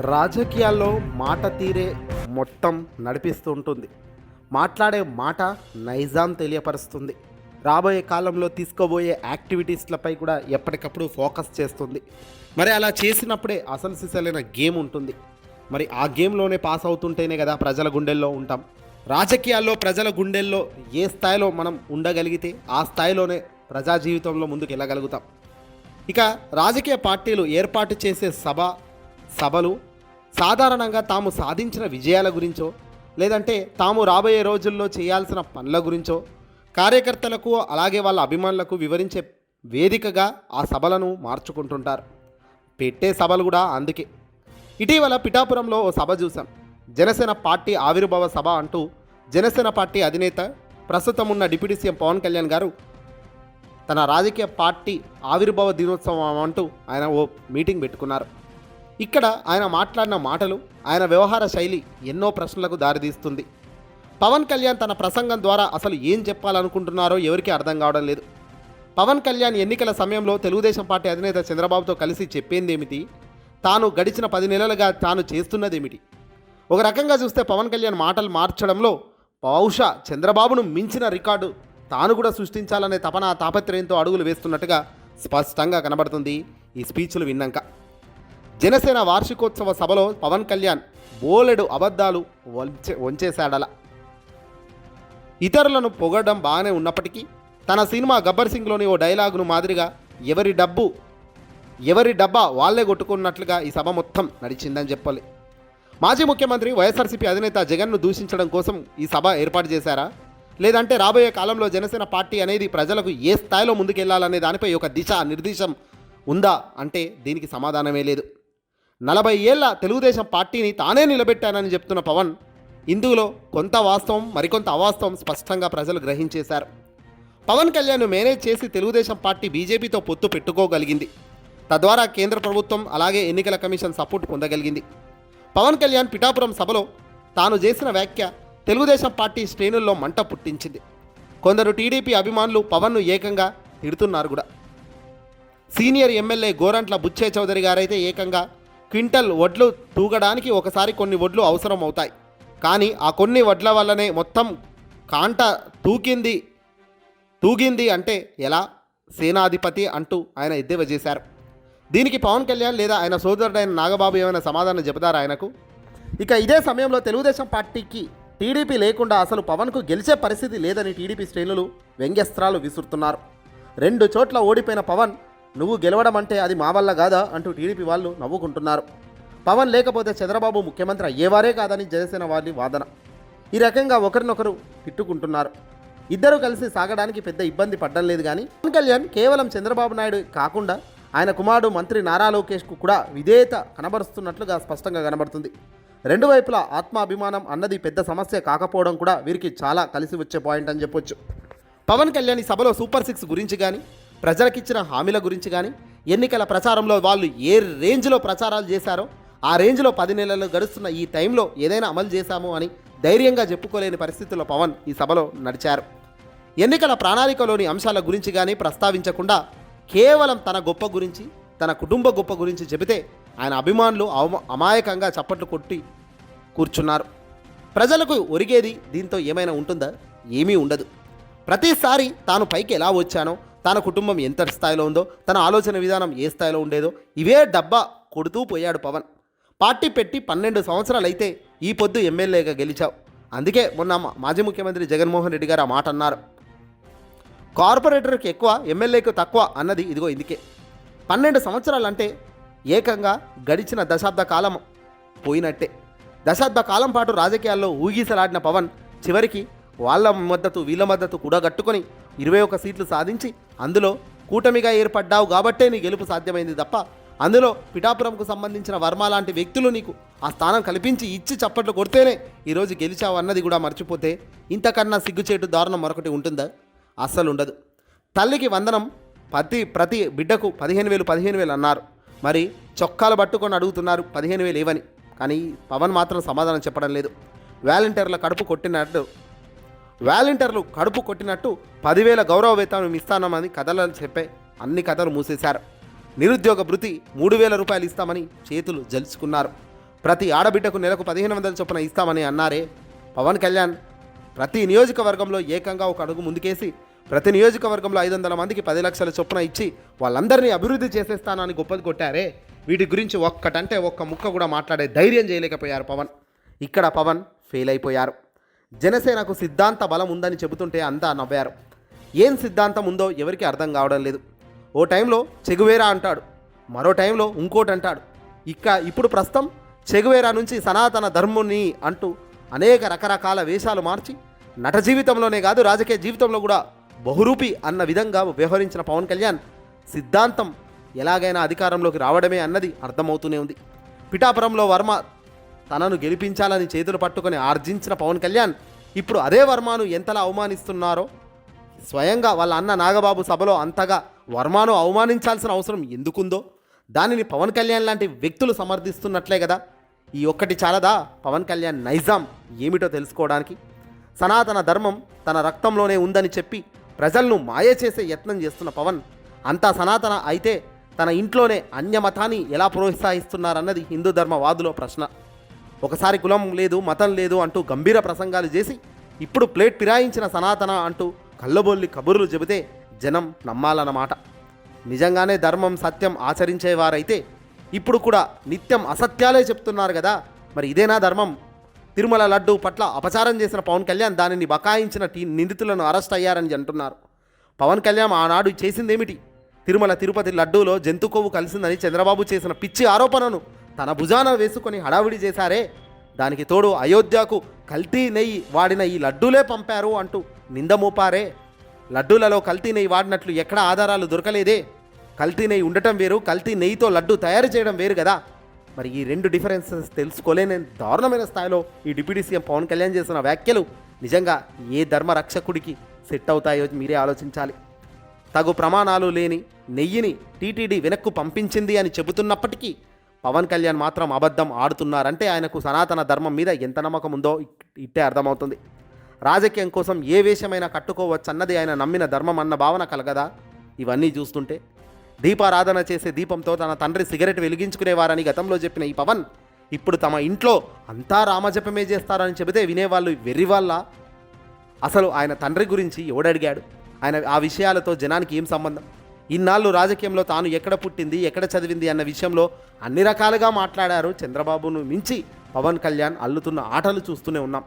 రాజకీయాల్లో మాట తీరే మొత్తం నడిపిస్తూ ఉంటుంది మాట్లాడే మాట నైజాం తెలియపరుస్తుంది. రాబోయే కాలంలో తీసుకోబోయే యాక్టివిటీస్లపై కూడా ఎప్పటికప్పుడు ఫోకస్ చేస్తుంది. మరి అలా చేసినప్పుడే అసలు సిసలైన గేమ్ ఉంటుంది. మరి ఆ గేమ్లోనే పాస్ అవుతుంటేనే కదా ప్రజల గుండెల్లో ఉంటాం. రాజకీయాల్లో ప్రజల గుండెల్లో ఏ స్థాయిలో మనం ఉండగలిగితే ఆ స్థాయిలోనే ప్రజా జీవితంలో ముందుకు వెళ్ళగలుగుతాం ఇక రాజకీయ పార్టీలు ఏర్పాటు చేసే సభ సభలు సాధారణంగా తాము సాధించిన విజయాల గురించో లేదంటే తాము రాబోయే రోజుల్లో చేయాల్సిన పనుల గురించో కార్యకర్తలకు అలాగే వాళ్ళ అభిమానులకు వివరించే వేదికగా ఆ సభలను మార్చుకుంటుంటారు. పెట్టే సభలు కూడా అందుకే. ఇటీవల పిఠాపురంలో ఓ సభ చూసాం జనసేన పార్టీ ఆవిర్భావ సభ అంటూ జనసేన పార్టీ అధినేత ప్రస్తుతం ఉన్న డిప్యూటీ సీఎం పవన్ కళ్యాణ్ గారు తన రాజకీయ పార్టీ ఆవిర్భావ దినోత్సవం అంటూ ఆయన ఓ మీటింగ్ పెట్టుకున్నారు. ఇక్కడ ఆయన మాట్లాడిన మాటలు ఆయన వ్యవహార శైలి ఎన్నో ప్రశ్నలకు దారితీస్తుంది. పవన్ కళ్యాణ్ తన ప్రసంగం ద్వారా అసలు ఏం చెప్పాలనుకుంటున్నారో ఎవరికీ అర్థం కావడం లేదు. పవన్ కళ్యాణ్ ఎన్నికల సమయంలో తెలుగుదేశం పార్టీ అధినేత చంద్రబాబుతో కలిసి చెప్పిందేమిటి? తాను గడిచిన పది నెలలుగా తాను చేస్తున్నదేమిటి? ఒక రకంగా చూస్తే పవన్ కళ్యాణ్ మాటలు మార్చడంలో బహుశా చంద్రబాబును మించిన రికార్డు తాను కూడా సృష్టించాలనే తపన తాపత్రయంతో అడుగులు వేస్తున్నట్టుగా స్పష్టంగా కనబడుతుంది ఈ స్పీచ్లు విన్నాక. జనసేన వార్షికోత్సవ సభలో పవన్ కళ్యాణ్ బోలెడు అబద్ధాలు వంచే వంచేశాడల ఇతరులను పొగడడం బాగానే ఉన్నప్పటికీ తన సినిమా గబ్బర్ సింగ్లోని ఓ డైలాగును మాదిరిగా ఎవరి డబ్బు ఎవరి డబ్బా వాళ్ళే కొట్టుకున్నట్లుగా ఈ సభ మొత్తం నడిచిందని చెప్పాలి. మాజీ ముఖ్యమంత్రి వైఎస్ఆర్సీపీ అధినేత జగన్ను దూషించడం కోసం ఈ సభ ఏర్పాటు చేశారా? లేదంటే రాబోయే కాలంలో జనసేన పార్టీ అనేది ప్రజలకు ఏ స్థాయిలో ముందుకెళ్ళాలనే దానిపై ఒక దిశ నిర్దేశం ఉందా? అంటే దీనికి సమాధానమే లేదు. నలభై ఏళ్ళ తెలుగుదేశం పార్టీని తానే నిలబెట్టానని చెప్తున్న పవన్ ఇందులో కొంత వాస్తవం మరికొంత అవాస్తవం స్పష్టంగా ప్రజలు గ్రహించేశారు. పవన్ కళ్యాణ్ మేనేజ్ చేసి తెలుగుదేశం పార్టీ బీజేపీతో పొత్తు పెట్టుకోగలిగింది. తద్వారా కేంద్ర ప్రభుత్వం అలాగే ఎన్నికల కమిషన్ సపోర్ట్ పొందగలిగింది. పవన్ కళ్యాణ్ పిఠాపురం సభలో తాను చేసిన వ్యాఖ్య తెలుగుదేశం పార్టీ శ్రేణుల్లో మంట పుట్టించింది. కొందరు టీడీపీ అభిమానులు పవన్ను ఏకంగా తిడుతున్నారు కూడా. సీనియర్ ఎమ్మెల్యే గోరంట్ల బుచ్చే చౌదరి గారైతే ఏకంగా క్వింటల్ వడ్లు తూగడానికి ఒకసారి కొన్ని వడ్లు అవసరం అవుతాయి కానీ ఆ కొన్ని వడ్ల వల్లనే మొత్తం కాంట తూకింది. తూగింది అంటే ఎలా? సేనాధిపతి అంటూ ఆయన ఎద్దేవా చేశారు. దీనికి పవన్ కళ్యాణ్ లేదా ఆయన సోదరుడైన నాగబాబు ఏమైనా సమాధానం చెబుతారా ఆయనకు? ఇక ఇదే సమయంలో తెలుగుదేశం పార్టీకి టీడీపీ లేకుండా అసలు పవన్కు గెలిచే పరిస్థితి లేదని టీడీపీ శ్రేణులు వ్యంగ్యస్త్రాలు విసురుతున్నారు. రెండు చోట్ల ఓడిపోయిన పవన్ నువ్వు గెలవడం అంటే అది మా వల్ల కాదా అంటూ టీడీపీ వాళ్ళు నవ్వుకుంటున్నారు. పవన్ లేకపోతే చంద్రబాబు ముఖ్యమంత్రి అయ్యేవారే కాదని జనసేన వారి వాదన. ఈ రకంగా ఒకరినొకరు తిట్టుకుంటున్నారు. ఇద్దరు కలిసి సాగడానికి పెద్ద ఇబ్బంది పడ్డం లేదు కానీ పవన్ కళ్యాణ్ కేవలం చంద్రబాబు నాయుడు కాకుండా ఆయన కుమారుడు మంత్రి నారా లోకేష్కు కూడా విధేయత కనబరుస్తున్నట్లుగా స్పష్టంగా కనబడుతుంది. రెండు వైపులా ఆత్మాభిమానం అన్నది పెద్ద సమస్య కాకపోవడం కూడా వీరికి చాలా కలిసి వచ్చే పాయింట్ అని చెప్పొచ్చు. పవన్ కళ్యాణ్ ఈ సభలో సూపర్ సిక్స్ గురించి కానీ ప్రజలకిచ్చిన హామీల గురించి కానీ ఎన్నికల ప్రచారంలో వాళ్ళు ఏ రేంజ్లో ప్రచారాలు చేశారో ఆ రేంజ్లో పది నెలలు గడుస్తున్న ఈ టైంలో ఏదైనా అమలు చేశాము అని ధైర్యంగా చెప్పుకోలేని పరిస్థితుల్లో పవన్ ఈ సభలో నడిచారు. ఎన్నికల ప్రణాళికలోని అంశాల గురించి కానీ ప్రస్తావించకుండా కేవలం తన గొప్ప గురించి తన కుటుంబ గొప్ప గురించి చెబితే ఆయన అభిమానులు అవమ అమాయకంగా చప్పట్లు కొట్టి కూర్చున్నారు. ప్రజలకు ఒరిగేది దీంతో ఏమైనా ఉంటుందా? ఏమీ ఉండదు. ప్రతిసారి తాను పైకి ఎలా వచ్చానో తన కుటుంబం ఎంత స్థాయిలో ఉందో తన ఆలోచన విధానం ఏ స్థాయిలో ఉండేదో ఇవే డబ్బా కొడుతూ పోయాడు పవన్. పార్టీ పెట్టి పన్నెండు సంవత్సరాలు అయితే ఈ పొద్దు ఎమ్మెల్యేగా గెలిచావు. అందుకే మొన్న మాజీ ముఖ్యమంత్రి జగన్మోహన్ రెడ్డి గారు ఆ మాట అన్నారు. కార్పొరేటర్కి ఎక్కువ ఎమ్మెల్యేకు తక్కువ అన్నది ఇదిగో ఇందుకే. పన్నెండు సంవత్సరాలు అంటే ఏకంగా గడిచిన దశాబ్ద కాలం పోయినట్టే. దశాబ్ద కాలం పాటు రాజకీయాల్లో ఊగిసలాడిన పవన్ చివరికి వాళ్ళ మద్దతు వీళ్ళ మద్దతు కూడా కట్టుకొని ఇరవై ఒక్క సీట్లు సాధించి అందులో కూటమిగా ఏర్పడ్డావు కాబట్టే నీ గెలుపు సాధ్యమైంది తప్ప అందులో పిఠాపురంకు సంబంధించిన వర్మ లాంటి వ్యక్తులు నీకు ఆ స్థానం కల్పించి ఇచ్చి చప్పట్లు కొడితేనే ఈరోజు గెలిచావు అన్నది కూడా మర్చిపోతే ఇంతకన్నా సిగ్గుచేటు దారుణం మరొకటి ఉంటుందా? అస్సలు ఉండదు. తల్లికి వందనం ప్రతి ప్రతి బిడ్డకు పదిహేను వేలు పదిహేను వేలు అన్నారు. మరి చొక్కాలు పట్టుకొని అడుగుతున్నారు పదిహేను వేలు ఇవ్వని. కానీ పవన్ మాత్రం సమాధానం చెప్పడం లేదు. వాలంటీర్ల కడుపు కొట్టినట్టు వాలంటీర్లు కడుపు కొట్టినట్టు పదివేల గౌరవ వేతనం ఇస్తానమని కథలు చెప్పే అన్ని కథలు మూసేశారు. నిరుద్యోగ భృతి మూడు వేల రూపాయలు ఇస్తామని చేతులు జలుచుకున్నారు. ప్రతి ఆడబిడ్డకు నెలకు పదిహేను వందల చొప్పున ఇస్తామని అన్నారే పవన్ కళ్యాణ్. ప్రతి నియోజకవర్గంలో ఏకంగా ఒక అడుగు ముందుకేసి ప్రతి నియోజకవర్గంలో ఐదు వందల మందికి పది లక్షల చొప్పున ఇచ్చి వాళ్ళందరినీ అభివృద్ధి చేసేస్తానని గొప్పది కొట్టారే. వీటి గురించి ఒక్కటంటే ఒక్క ముక్క కూడా మాట్లాడే ధైర్యం చేయలేకపోయారు పవన్. ఇక్కడ పవన్ ఫెయిల్ అయిపోయారు. జనసేనకు సిద్ధాంత బలం ఉందని చెబుతుంటే అంతా నవ్వారు. ఏం సిద్ధాంతం ఉందో ఎవరికి అర్థం కావడం లేదు. ఓ టైంలో చెగువేరా అంటాడు. మరో టైంలో ఇంకోటి అంటాడు. ఇక ఇప్పుడు ప్రస్తుతం చెగువేరా నుంచి సనాతన ధర్ముని అంటూ అనేక రకరకాల వేషాలు మార్చి నట జీవితంలోనే కాదు రాజకీయ జీవితంలో కూడా బహురూపి అన్న విధంగా వ్యవహరించిన పవన్ కళ్యాణ్ సిద్ధాంతం ఎలాగైనా అధికారంలోకి రావడమే అన్నది అర్థమవుతూనే ఉంది. పిఠాపురంలో వర్మ తనను గెలిపించాలని చేతులు పట్టుకొని ఆర్జించిన పవన్ కళ్యాణ్ ఇప్పుడు అదే వర్మను ఎంతలా అవమానిస్తున్నారో? స్వయంగా వాళ్ళ అన్న నాగబాబు సభలో అంతగా వర్మను అవమానించాల్సిన అవసరం ఎందుకుందో? దానిని పవన్ కళ్యాణ్ లాంటి వ్యక్తులు సమర్థిస్తున్నట్లే కదా ఈ ఒక్కటి చాలదా పవన్ కళ్యాణ్ నైజాం ఏమిటో తెలుసుకోవడానికి? సనాతన ధర్మం తన రక్తంలోనే ఉందని చెప్పి ప్రజలను మాయ చేసే యత్నం చేస్తున్న పవన్ అంతా సనాతన అయితే తన ఇంట్లోనే అన్యమతాన్ని ఎలా ప్రోత్సహిస్తున్నారన్నది హిందూ ధర్మవాదులో ప్రశ్న. ఒకసారి కులం లేదు మతం లేదు అంటూ గంభీర ప్రసంగాలు చేసి ఇప్పుడు ప్లేట్ ఫిరాయించిన సనాతన అంటూ కళ్ళబొల్లి కబుర్లు చెబితే జనం నమ్మాలన్నమాట. నిజంగానే ధర్మం సత్యం ఆచరించేవారైతే ఇప్పుడు కూడా నిత్యం అసత్యాలే చెప్తున్నారు కదా. మరి ఇదేనా ధర్మం? తిరుమల లడ్డు పట్ల అపచారం చేసిన పవన్ కళ్యాణ్ దానిని బకాయించిన టీ నిందితులను అరెస్ట్ అయ్యారని అంటున్నారు. పవన్ కళ్యాణ్ ఆనాడు చేసిందేమిటి? తిరుమల తిరుపతి లడ్డూలో జంతు కొవ్వు కలిసిందని చంద్రబాబు చేసిన పిచ్చి ఆరోపణను తన భుజాన వేసుకొని హడావిడి చేశారే. దానికి తోడు అయోధ్యకు కల్తీ నెయ్యి వాడిన ఈ లడ్డూలే పంపారు అంటూ నిందమోపారే. లడ్డూలలో కల్తీ నెయ్యి వాడినట్లు ఎక్కడ ఆధారాలు దొరకలేదే. కల్తీ నెయ్యి ఉండటం వేరు కల్తీ నెయ్యితో లడ్డు తయారు చేయడం వేరు కదా మరి ఈ రెండు డిఫరెన్సెస్ తెలుసుకోలేని దారుణమైన స్థాయిలో ఈ డిప్యూటీ సీఎం పవన్ కళ్యాణ్ చేసిన వ్యాఖ్యలు నిజంగా ఏ ధర్మ రక్షకుడికి సెట్ అవుతాయో మీరే ఆలోచించాలి. తగు ప్రమాణాలు లేని నెయ్యిని టీటీడీ వెనక్కు పంపించింది అని చెబుతున్నప్పటికీ పవన్ కళ్యాణ్ మాత్రం అబద్ధం ఆడుతున్నారంటే ఆయనకు సనాతన ధర్మం మీద ఎంత నమ్మకం ఉందో ఇట్టే అర్థమవుతుంది. రాజకీయం కోసం ఏ వేషమైనా కట్టుకోవచ్చు అన్నది ఆయన నమ్మిన ధర్మం అన్న భావన కలగదా? ఇవన్నీ చూస్తుంటే దీపారాధన చేసే దీపంతో తన తండ్రి సిగరెట్ వెలిగించుకునేవారని గతంలో చెప్పిన ఈ పవన్ ఇప్పుడు తమ ఇంట్లో అంతా రామజపమే చేస్తారని చెబితే వినేవాళ్ళు వెర్రివాళ్ళ? అసలు ఆయన తండ్రి గురించి ఎవడడిగాడు? ఆయన ఆ విషయాలతో జనానికి ఏం సంబంధం? ఇన్నాళ్ళు రాజకీయంలో తాను ఎక్కడ పుట్టింది ఎక్కడ చదివింది అన్న విషయంలో అన్ని రకాలుగా మాట్లాడారు. చంద్రబాబును మించి పవన్ కళ్యాణ్ అల్లుతున్న ఆటలు చూస్తూనే ఉన్నాం.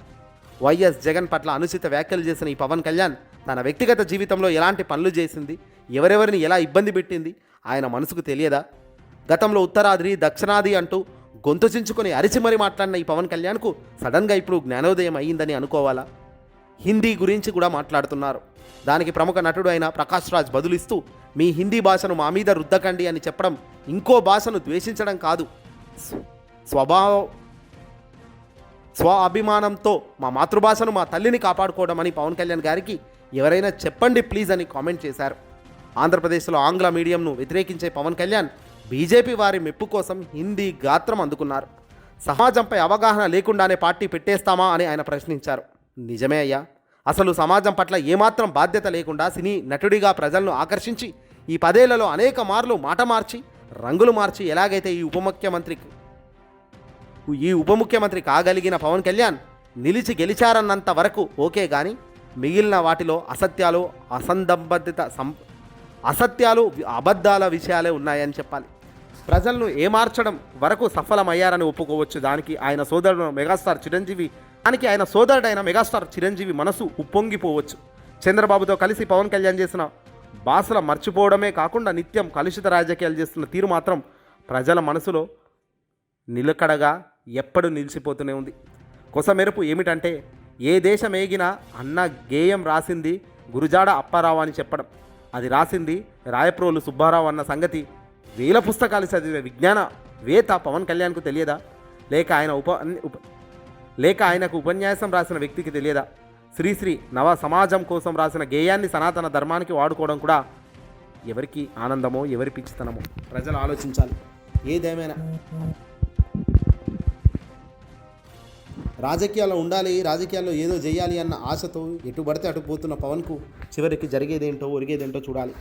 వైఎస్ జగన్ పట్ల అనుచిత వ్యాఖ్యలు చేసిన ఈ పవన్ కళ్యాణ్ తన వ్యక్తిగత జీవితంలో ఎలాంటి పనులు చేసింది ఎవరెవరిని ఎలా ఇబ్బంది పెట్టింది ఆయన మనసుకు తెలియదా? గతంలో ఉత్తరాది దక్షిణాది అంటూ గొంతు చించుకొని అరిచి మరీ మాట్లాడిన ఈ పవన్ కళ్యాణ్కు సడన్గా ఇప్పుడు జ్ఞానోదయం అయ్యిందని అనుకోవాలా? హిందీ గురించి కూడా మాట్లాడుతున్నారు. దానికి ప్రముఖ నటుడు అయిన ప్రకాష్ రాజ్ బదులిస్తూ మీ హిందీ భాషను మా మీద రుద్దకండి అని చెప్పడం ఇంకో భాషను ద్వేషించడం కాదు. స్వభావ స్వ అభిమానంతో మా మాతృభాషను మా తల్లిని కాపాడుకోవడం అని పవన్ కళ్యాణ్ గారికి ఎవరైనా చెప్పండి ప్లీజ్ అని కామెంట్ చేశారు. ఆంధ్రప్రదేశ్లో ఆంగ్ల మీడియంను వ్యతిరేకించే పవన్ కళ్యాణ్ బీజేపీ వారి మెప్పు కోసం హిందీ గాత్రం అందుకున్నారు. సమాజంపై అవగాహన లేకుండానే పార్టీ పెట్టేస్తామా అని ఆయన ప్రశ్నించారు. నిజమే అయ్యా. అసలు సమాజం పట్ల ఏమాత్రం బాధ్యత లేకుండా సినీ నటుడిగా ప్రజలను ఆకర్షించి ఈ పదేళ్ళలో అనేక మార్లు మాట మార్చి రంగులు మార్చి ఎలాగైతే ఈ ఉప ముఖ్యమంత్రికి ఈ ఉప ముఖ్యమంత్రి కాగలిగిన పవన్ కళ్యాణ్ నిలిచి గెలిచారన్నంత వరకు ఓకే కానీ మిగిలిన వాటిలో అసత్యాలు అసంబద్ధిత సం అసత్యాలు అబద్ధాల విషయాలే ఉన్నాయని చెప్పాలి. ప్రజలను ఏమార్చడం వరకు సఫలమయ్యారని ఒప్పుకోవచ్చు దానికి ఆయన సోదరుడు మెగాస్టార్ చిరంజీవి దానికి ఆయన సోదరుడైన మెగాస్టార్ చిరంజీవి మనసు ఉప్పొంగిపోవచ్చు. చంద్రబాబుతో కలిసి పవన్ కళ్యాణ్ చేసిన భాషల మర్చిపోవడమే కాకుండా నిత్యం కలుషిత రాజకీయాలు చేస్తున్న తీరు మాత్రం ప్రజల మనసులో నిలకడగా ఎప్పుడు నిలిచిపోతూనే ఉంది. కొసమెరుపు ఏమిటంటే ఏ దేశం ఏగినా అన్న గేయం రాసింది గురుజాడ అప్పారావు అని చెప్పడం. అది రాసింది రాయప్రోలు సుబ్బారావు అన్న సంగతి వేల పుస్తకాలు చదివిన విజ్ఞాన వేత పవన్ కళ్యాణ్కు తెలియదా? లేక ఆయన ఉప లేక ఆయనకు ఉపన్యాసం రాసిన వ్యక్తికి తెలియదా? శ్రీశ్రీ నవ సమాజం కోసం రాసిన గేయాన్ని సనాతన ధర్మానికి వాడుకోవడం కూడా ఎవరికి ఆనందమో ఎవరి పిచ్చితనమో? ప్రజలు ఆలోచించాలి. ఏదేమైనా. రాజకీయాల్లో ఉండాలి రాజకీయాల్లో ఏదో చేయాలి అన్న ఆశతో ఎటు పడితే అటు పోతున్న పవన్కు చివరికి జరిగేదేంటో ఒరిగేదేంటో చూడాలి.